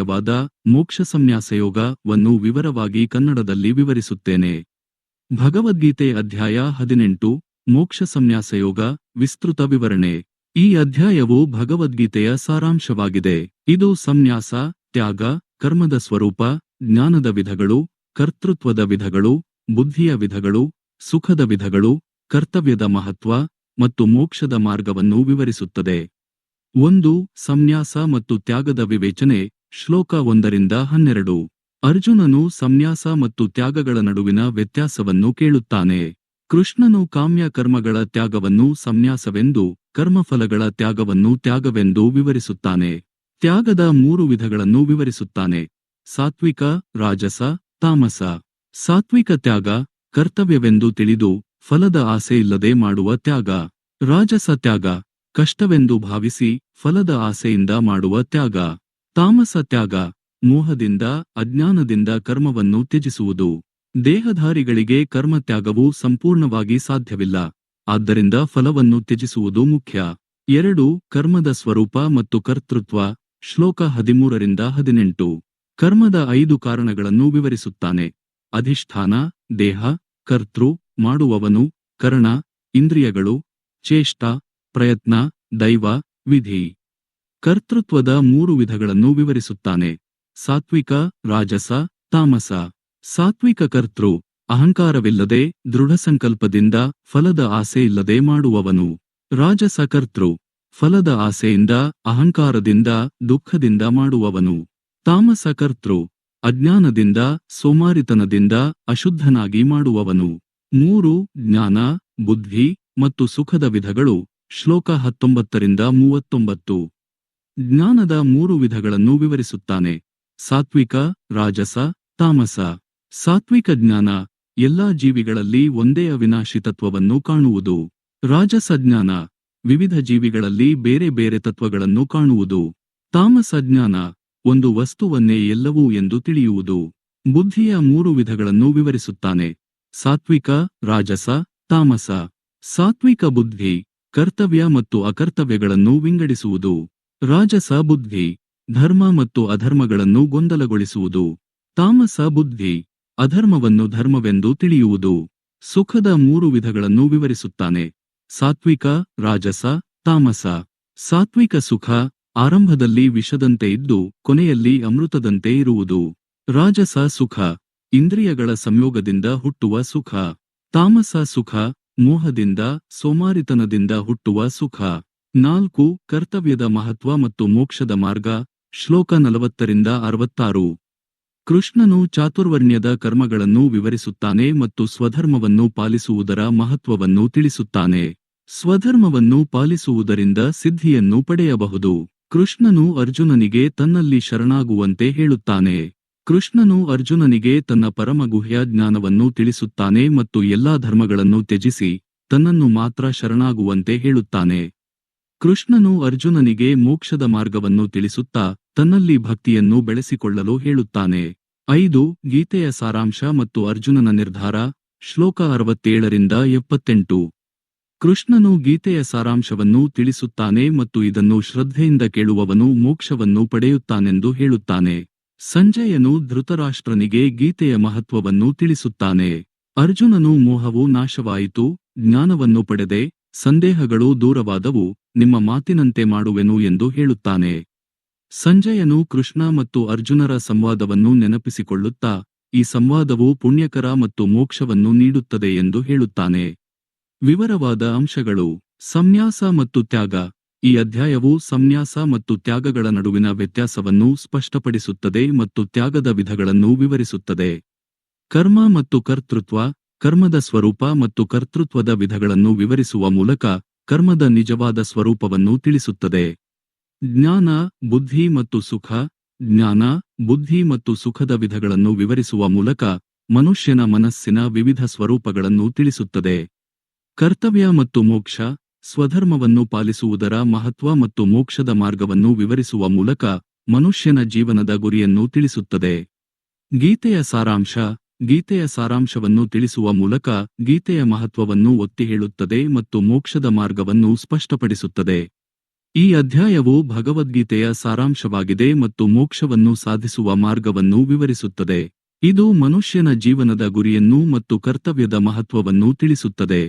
ವಾದ ಮೋಕ್ಷ ಸಂನ್ಯಾಸಯೋಗವನ್ನು ವಿವರವಾಗಿ ಕನ್ನಡದಲ್ಲಿ ವಿವರಿಸುತ್ತೇನೆ. ಭಗವದ್ಗೀತೆ ಅಧ್ಯಾಯ ಹದಿನೆಂಟು. ಮೋಕ್ಷ ಸಂನ್ಯಾಸಯೋಗ ವಿಸ್ತೃತ ವಿವರಣೆ. ಈ ಅಧ್ಯಾಯವು ಭಗವದ್ಗೀತೆಯ ಸಾರಾಂಶವಾಗಿದೆ. ಇದು ಸಂನ್ಯಾಸ ತ್ಯಾಗ, ಕರ್ಮದ ಸ್ವರೂಪ, ಜ್ಞಾನದ ವಿಧಗಳು, ಕರ್ತೃತ್ವದ ವಿಧಗಳು, ಬುದ್ಧಿಯ ವಿಧಗಳು, ಸುಖದ ವಿಧಗಳು, ಕರ್ತವ್ಯದ ಮಹತ್ವ ಮತ್ತು ಮೋಕ್ಷದ ಮಾರ್ಗವನ್ನು ವಿವರಿಸುತ್ತದೆ. ಒಂದು ಸಂನ್ಯಾಸ ಮತ್ತು ತ್ಯಾಗದ ವಿವೇಚನೆ. ಶ್ಲೋಕ ಒಂದರಿಂದ ಹನ್ನೆರಡು. ಅರ್ಜುನನು ಸಂನ್ಯಾಸ ಮತ್ತು ತ್ಯಾಗಗಳ ನಡುವಿನ ವ್ಯತ್ಯಾಸವನ್ನು ಕೇಳುತ್ತಾನೆ. ಕೃಷ್ಣನು ಕಾಮ್ಯ ಕರ್ಮಗಳ ತ್ಯಾಗವನ್ನು ಸಂನ್ಯಾಸವೆಂದು, ಕರ್ಮಫಲಗಳ ತ್ಯಾಗವನ್ನು ತ್ಯಾಗವೆಂದು ವಿವರಿಸುತ್ತಾನೆ. ತ್ಯಾಗದ ಮೂರು ವಿಧಗಳನ್ನು ವಿವರಿಸುತ್ತಾನೆ. ಸಾತ್ವಿಕ, ರಾಜಸ, ತಾಮಸ. ಸಾತ್ವಿಕ ತ್ಯಾಗ, ಕರ್ತವ್ಯವೆಂದು ತಿಳಿದು, ಫಲದ ಆಸೆ ಇಲ್ಲದೆ ಮಾಡುವ ತ್ಯಾಗ. ರಾಜಸ ತ್ಯಾಗ, ಕಷ್ಟವೆಂದು ಭಾವಿಸಿ, ಫಲದ ಆಸೆಯಿಂದ ಮಾಡುವ ತ್ಯಾಗ. ತಾಮಸ ತ್ಯಾಗ ಮೋಹದಿಂದ, ಅಜ್ಞಾನದಿಂದ ಕರ್ಮವನ್ನು ತ್ಯಜಿಸುವುದು. ದೇಹಧಾರಿಗಳಿಗೆ ಕರ್ಮತ್ಯಾಗವು ಸಂಪೂರ್ಣವಾಗಿ ಸಾಧ್ಯವಿಲ್ಲ. ಆದ್ದರಿಂದ ಫಲವನ್ನು ತ್ಯಜಿಸುವುದು ಮುಖ್ಯ. ಎರಡು, ಕರ್ಮದ ಸ್ವರೂಪ ಮತ್ತು ಕರ್ತೃತ್ವ, ಶ್ಲೋಕ ಹದಿಮೂರರಿಂದ ಹದಿನೆಂಟು. ಕರ್ಮದ ಐದು ಕಾರಣಗಳನ್ನು ವಿವರಿಸುತ್ತಾನೆ. ಅಧಿಷ್ಠಾನ, ದೇಹ, ಕರ್ತೃ, ಮಾಡುವವನು, ಕರ್ಣ, ಇಂದ್ರಿಯಗಳು, ಚೇಷ್ಟ, ಪ್ರಯತ್ನ, ದೈವ, ವಿಧಿ. ಕರ್ತೃತ್ವದ ಮೂರು ವಿಧಗಳನ್ನು ವಿವರಿಸುತ್ತಾನೆ. ಸಾತ್ವಿಕ, ರಾಜಸ, ತಾಮಸ. ಸಾತ್ವಿಕ ಕರ್ತೃ, ಅಹಂಕಾರವಿಲ್ಲದೆ, ದೃಢಸಂಕಲ್ಪದಿಂದ, ಫಲದ ಆಸೆ ಇಲ್ಲದೆ ಮಾಡುವವನು. ರಾಜಸ ಕರ್ತೃ, ಫಲದ ಆಸೆಯಿಂದ, ಅಹಂಕಾರದಿಂದ, ದುಃಖದಿಂದ ಮಾಡುವವನು. ತಾಮಸ ಕರ್ತೃ, ಅಜ್ಞಾನದಿಂದ, ಸೋಮಾರಿತನದಿಂದ, ಅಶುದ್ಧನಾಗಿ ಮಾಡುವವನು. ಮೂರು, ಜ್ಞಾನ, ಬುದ್ಧಿ ಮತ್ತು ಸುಖದ ವಿಧಗಳು. ಶ್ಲೋಕ ಹತ್ತೊಂಬತ್ತರಿಂದ ಮೂವತ್ತೊಂಬತ್ತು. ಜ್ಞಾನದ ಮೂರು ವಿಧಗಳನ್ನು ವಿವರಿಸುತ್ತಾನೆ. ಸಾತ್ವಿಕ, ರಾಜಸ, ತಾಮಸ. ಸಾತ್ವಿಕ ಜ್ಞಾನ ಎಲ್ಲಾ ಜೀವಿಗಳಲ್ಲಿ ಒಂದೇ ಅವಿನಾಶಿ ತತ್ವವನ್ನು ಕಾಣುವುದು. ರಾಜಸ ಜ್ಞಾನ ವಿವಿಧ ಜೀವಿಗಳಲ್ಲಿ ಬೇರೆ ಬೇರೆ ತತ್ವಗಳನ್ನು ಕಾಣುವುದು. ತಾಮಸ ಜ್ಞಾನ ಒಂದು ವಸ್ತುವನ್ನೇ ಎಲ್ಲವೂ ಎಂದು ತಿಳಿಯುವುದು. ಬುದ್ಧಿಯ ಮೂರು ವಿಧಗಳನ್ನು ವಿವರಿಸುತ್ತಾನೆ. ಸಾತ್ವಿಕ, ರಾಜಸ, ತಾಮಸ. ಸಾತ್ವಿಕ ಬುದ್ಧಿ ಕರ್ತವ್ಯ ಮತ್ತು ಅಕರ್ತವ್ಯಗಳನ್ನು ವಿಂಗಡಿಸುವುದು. ರಾಜಸ ಬುದ್ಧಿ ಧರ್ಮ ಮತ್ತು ಅಧರ್ಮಗಳನ್ನು ಗೊಂದಲಗೊಳಿಸುವುದು. ತಾಮಸ ಬುದ್ಧಿ ಅಧರ್ಮವನ್ನು ಧರ್ಮವೆಂದು ತಿಳಿಯುವುದು. ಸುಖದ ಮೂರು ವಿಧಗಳನ್ನು ವಿವರಿಸುತ್ತಾನೆ. ಸಾತ್ವಿಕ, ರಾಜಸ, ತಾಮಸ. ಸಾತ್ವಿಕ ಸುಖ, ಆರಂಭದಲ್ಲಿ ವಿಷದಂತೆ ಇದ್ದು, ಕೊನೆಯಲ್ಲಿ ಅಮೃತದಂತೆ ಇರುವುದು. ರಾಜಸ ಸುಖ, ಇಂದ್ರಿಯಗಳ ಸಂಯೋಗದಿಂದ ಹುಟ್ಟುವ ಸುಖ. ತಾಮಸ ಸುಖ, ಮೋಹದಿಂದ, ಸೋಮಾರಿತನದಿಂದ ಹುಟ್ಟುವ ಸುಖ. ನಾಲ್ಕು, ಕರ್ತವ್ಯದ ಮಹತ್ವ ಮತ್ತು ಮೋಕ್ಷದ ಮಾರ್ಗ, ಶ್ಲೋಕ ನಲವತ್ತರಿಂದ ಅರವತ್ತಾರು. ಕೃಷ್ಣನು ಚಾತುರ್ವರ್ಣ್ಯದ ಕರ್ಮಗಳನ್ನು ವಿವರಿಸುತ್ತಾನೆ ಮತ್ತು ಸ್ವಧರ್ಮವನ್ನು ಪಾಲಿಸುವುದರ ಮಹತ್ವವನ್ನು ತಿಳಿಸುತ್ತಾನೆ. ಸ್ವಧರ್ಮವನ್ನು ಪಾಲಿಸುವುದರಿಂದ ಸಿದ್ಧಿಯನ್ನು ಪಡೆಯಬಹುದು. ಕೃಷ್ಣನು ಅರ್ಜುನನಿಗೆ ತನ್ನಲ್ಲಿ ಶರಣಾಗುವಂತೆ ಹೇಳುತ್ತಾನೆ. ಕೃಷ್ಣನು ಅರ್ಜುನನಿಗೆ ತನ್ನ ಪರಮಗುಹ್ಯ ಜ್ಞಾನವನ್ನು ತಿಳಿಸುತ್ತಾನೆ ಮತ್ತು ಎಲ್ಲಾ ಧರ್ಮಗಳನ್ನು ತ್ಯಜಿಸಿ, ತನ್ನನ್ನು ಮಾತ್ರ ಶರಣಾಗುವಂತೆ ಹೇಳುತ್ತಾನೆ. ಕೃಷ್ಣನು ಅರ್ಜುನನಿಗೆ ಮೋಕ್ಷದ ಮಾರ್ಗವನ್ನು ತಿಳಿಸುತ್ತಾ ತನ್ನಲ್ಲಿ ಭಕ್ತಿಯನ್ನು ಬೆಳೆಸಿಕೊಳ್ಳಲು ಹೇಳುತ್ತಾನೆ. ಐದು, ಗೀತೆಯ ಸಾರಾಂಶ ಮತ್ತು ಅರ್ಜುನನ ನಿರ್ಧಾರ, ಶ್ಲೋಕ ಅರವತ್ತೇಳರಿಂದ ಎಪ್ಪತ್ತೆಂಟು. ಕೃಷ್ಣನು ಗೀತೆಯ ಸಾರಾಂಶವನ್ನು ತಿಳಿಸುತ್ತಾನೆ ಮತ್ತು ಇದನ್ನು ಶ್ರದ್ಧೆಯಿಂದ ಕೇಳುವವನು ಮೋಕ್ಷವನ್ನು ಪಡೆಯುತ್ತಾನೆಂದು ಹೇಳುತ್ತಾನೆ. ಸಂಜಯನು ಧೃತರಾಷ್ಟ್ರನಿಗೆ ಗೀತೆಯ ಮಹತ್ವವನ್ನು ತಿಳಿಸುತ್ತಾನೆ. ಅರ್ಜುನನು ಮೋಹವು ನಾಶವಾಯಿತು, ಜ್ಞಾನವನ್ನು ಪಡೆದೆ ಸಂದೇಹಗಳು ದೂರವಾದವು, ನಿಮ್ಮ ಮಾತಿನಂತೆ ಮಾಡುವೆನು ಎಂದು ಹೇಳುತ್ತಾನೆ. ಸಂಜಯನು ಕೃಷ್ಣ ಮತ್ತು ಅರ್ಜುನರ ಸಂವಾದವನ್ನು ನೆನಪಿಸಿಕೊಳ್ಳುತ್ತಾ, ಈ ಸಂವಾದವು ಪುಣ್ಯಕರ ಮತ್ತು ಮೋಕ್ಷವನ್ನು ನೀಡುತ್ತದೆ ಎಂದು ಹೇಳುತ್ತಾನೆ. ವಿವರವಾದ ಅಂಶಗಳು. ಸಂನ್ಯಾಸ ಮತ್ತು ತ್ಯಾಗ. ಈ ಅಧ್ಯಾಯವು ಸಂನ್ಯಾಸ ಮತ್ತು ತ್ಯಾಗಗಳ ನಡುವಿನ ವ್ಯತ್ಯಾಸವನ್ನು ಸ್ಪಷ್ಟಪಡಿಸುತ್ತದೆ ಮತ್ತು ತ್ಯಾಗದ ವಿಧಗಳನ್ನು ವಿವರಿಸುತ್ತದೆ. ಕರ್ಮ ಮತ್ತು ಕರ್ತೃತ್ವ. ಕರ್ಮದ ಸ್ವರೂಪ ಮತ್ತು ಕರ್ತೃತ್ವದ ವಿಧಗಳನ್ನು ವಿವರಿಸುವ ಮೂಲಕ ಕರ್ಮದ ನಿಜವಾದ ಸ್ವರೂಪವನ್ನು ತಿಳಿಸುತ್ತದೆ. ಜ್ಞಾನ, ಬುದ್ಧಿ ಮತ್ತು ಸುಖ, ಜ್ಞಾನ, ಬುದ್ಧಿ ಮತ್ತು ಸುಖದ ವಿಧಗಳನ್ನು ವಿವರಿಸುವ ಮೂಲಕ ಮನುಷ್ಯನ ಮನಸ್ಸಿನ ವಿವಿಧ ಸ್ವರೂಪಗಳನ್ನು ತಿಳಿಸುತ್ತದೆ. ಕರ್ತವ್ಯ ಮತ್ತು ಮೋಕ್ಷ, ಸ್ವಧರ್ಮವನ್ನು ಪಾಲಿಸುವುದರ ಮಹತ್ವ ಮತ್ತು ಮೋಕ್ಷದ ಮಾರ್ಗವನ್ನು ವಿವರಿಸುವ ಮೂಲಕ ಮನುಷ್ಯನ ಜೀವನದ ಗುರಿಯನ್ನು ತಿಳಿಸುತ್ತದೆ. ಗೀತೆಯ ಸಾರಾಂಶ ಗೀತೆಯ ಸಾರಾಂಶವನ್ನು ತಿಳಿಸುವ ಮೂಲಕ ಗೀತೆಯ ಮಹತ್ವವನ್ನು ಒತ್ತಿ ಹೇಳುತ್ತದೆ ಮತ್ತು ಮೋಕ್ಷದ ಮಾರ್ಗವನ್ನು ಸ್ಪಷ್ಟಪಡಿಸುತ್ತದೆ. ಈ ಅಧ್ಯಾಯವು ಭಗವದ್ಗೀತೆಯ ಸಾರಾಂಶವಾಗಿದೆ ಮತ್ತು ಮೋಕ್ಷವನ್ನು ಸಾಧಿಸುವ ಮಾರ್ಗವನ್ನು ವಿವರಿಸುತ್ತದೆ. ಇದು ಮನುಷ್ಯನ ಜೀವನದ ಗುರಿಯನ್ನು ಮತ್ತು ಕರ್ತವ್ಯದ ಮಹತ್ವವನ್ನು ತಿಳಿಸುತ್ತದೆ.